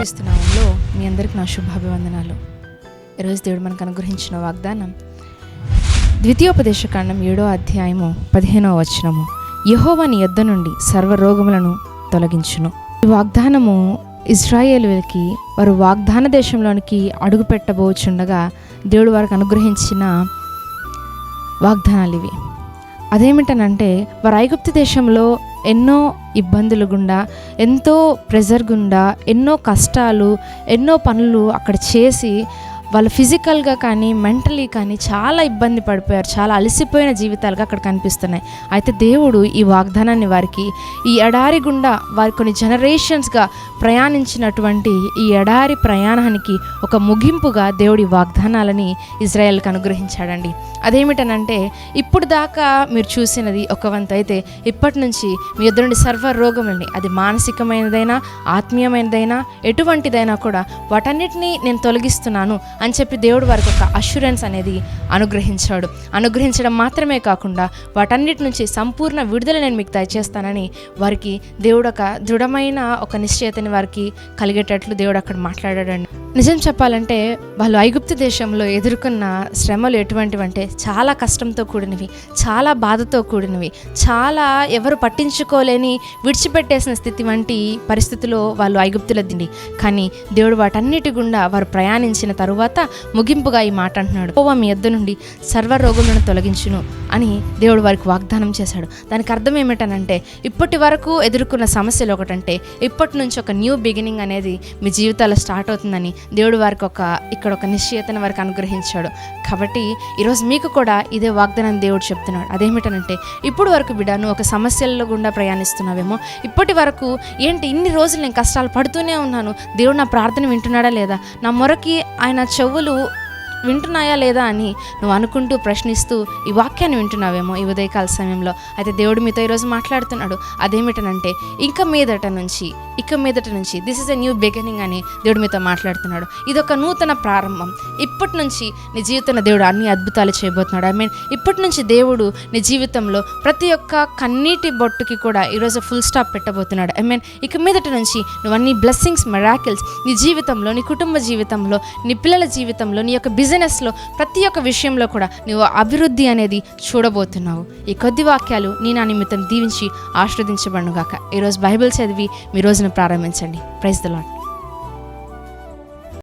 మీ అందరికీ నా శుభాభివందనాలు. ఈరోజు దేవుడు మనకు అనుగ్రహించిన వాగ్దానం ద్వితీయోపదేశకాండం ఏడో అధ్యాయము పదిహేనవ వచనము. యెహోవా నీ యొద్ద నుండి సర్వరోగములను తొలగించును. ఈ వాగ్దానము ఇజ్రాయేల్కి వారు వాగ్దాన దేశంలోనికి అడుగు పెట్టబోచుండగా దేవుడు వారికి అనుగ్రహించిన వాగ్దానాలు ఇవి. అదేమిటనంటే వారు ఐగుప్తు దేశంలో ఎన్నో ఇబ్బందులు గుండా ఎంతో ప్రెజర్ గుండా ఎన్నో కష్టాలు ఎన్నో పనులు అక్కడ చేసి వాళ్ళు ఫిజికల్గా కానీ మెంటలీ కానీ చాలా ఇబ్బంది పడిపోయారు. చాలా అలసిపోయిన జీవితాలుగా అక్కడ కనిపిస్తున్నాయి. అయితే దేవుడు ఈ వాగ్దానాన్ని వారికి ఈ ఎడారి గుండా వారి కొన్ని జనరేషన్స్గా ప్రయాణించినటువంటి ఈ ఎడారి ప్రయాణానికి ఒక ముగింపుగా దేవుడి వాగ్దానాలని ఇజ్రాయెల్కి అనుగ్రహించాడండి. అదేమిటనంటే ఇప్పుడు దాకా మీరు చూసినది ఒక వంతు. అయితే ఇప్పటి నుంచి మీ ఇద్దరు నుండి సర్వ రోగములని అది మానసికమైనదైనా ఆత్మీయమైనదైనా ఎటువంటిదైనా కూడా వాటన్నిటినీ నేను తొలగిస్తున్నాను. అని చెప్పి దేవుడు వారికి ఒక అష్యూరెన్స్ అనేది అనుగ్రహించాడు. అనుగ్రహించడం మాత్రమే కాకుండా వాటన్నిటి నుంచి సంపూర్ణ విడుదల నేను మీకు దయచేస్తానని వారికి దేవుడు ఒక దృఢమైన ఒక నిశ్చయతని వారికి కలిగేటట్లు దేవుడు అక్కడ మాట్లాడాడండి. నిజం చెప్పాలంటే వాళ్ళు ఐగుప్తు దేశంలో ఎదుర్కొన్న శ్రమలు ఎటువంటివంటే చాలా కష్టంతో కూడినవి చాలా బాధతో కూడినవి చాలా ఎవరు పట్టించుకోలేని విడిచిపెట్టేసిన స్థితి వంటి పరిస్థితిలో వాళ్ళు ఐగుప్తుల దిండి కానీ దేవుడు వాటన్నిటి గుండా వారు ప్రయాణించిన తరువాత ముగింపుగా ఈ మాట అంటున్నాడు. పోవా మీ ఎద్దు నుండి సర్వ రోగులను తొలగించును అని దేవుడు వారికి వాగ్దానం చేశాడు. దానికి అర్థం ఏమిటనంటే ఇప్పటి వరకు ఎదుర్కొన్న సమస్యలు ఒకటంటే ఇప్పటి నుంచి ఒక న్యూ బిగినింగ్ అనేది మీ జీవితాల్లో స్టార్ట్ అవుతుందని దేవుడు వారికి ఒక ఇక్కడ ఒక నిశ్చయతను వారికి అనుగ్రహించాడు. కాబట్టి ఈరోజు మీకు కూడా ఇదే వాగ్దానం దేవుడు చెప్తున్నాడు. అదేమిటనంటే ఇప్పుడు వరకు బిడాను ఒక సమస్యల్లో గుండా ప్రయాణిస్తున్నావేమో ఇప్పటి వరకు ఏంటి ఇన్ని రోజులు నేను కష్టాలు పడుతూనే ఉన్నాను దేవుడు నా ప్రార్థన వింటున్నాడా లేదా నా మొరకి ఆయన చెవులు వింటున్నాయా లేదా అని నువ్వు అనుకుంటూ ప్రశ్నిస్తూ ఈ వాక్యాన్ని వింటున్నావేమో ఈ ఉదయకాల సమయంలో. అయితే దేవుడు మీతో ఈరోజు మాట్లాడుతున్నాడు. అదేమిటనంటే ఇంకా మీదట నుంచి ఇక మీదట నుంచి this is a new beginning అని దేవుడు మీతో మాట్లాడుతున్నాడు. ఇది ఒక నూతన ప్రారంభం. ఇప్పటి నుంచి నీ జీవితంలో దేవుడు అన్ని అద్భుతాలు చేయబోతున్నాడు. ఐ మీన్ ఇప్పటి నుంచి దేవుడు నీ జీవితంలో ప్రతి ఒక్క కన్నీటి బొట్టుకి కూడా ఈరోజు ఫుల్ స్టాప్ పెట్టబోతున్నాడు. ఐ మీన్ ఇక మీదట నుంచి నువ్వు అన్ని బ్లెస్సింగ్స్ మెరాకిల్స్ నీ జీవితంలో నీ కుటుంబ జీవితంలో నీ పిల్లల జీవితంలో నీ యొక్క బిజినెస్లో ప్రతి ఒక్క విషయంలో కూడా నువ్వు అభివృద్ధి అనేది చూడబోతున్నావు. ఈ కొద్ది వాక్యాలు నీ నా నిమిత్తం దీవించి ఆస్వాదించబడుగాక ఈరోజు బైబిల్ చదివి మీ రోజున ప్రారంభించండి. Praise the lord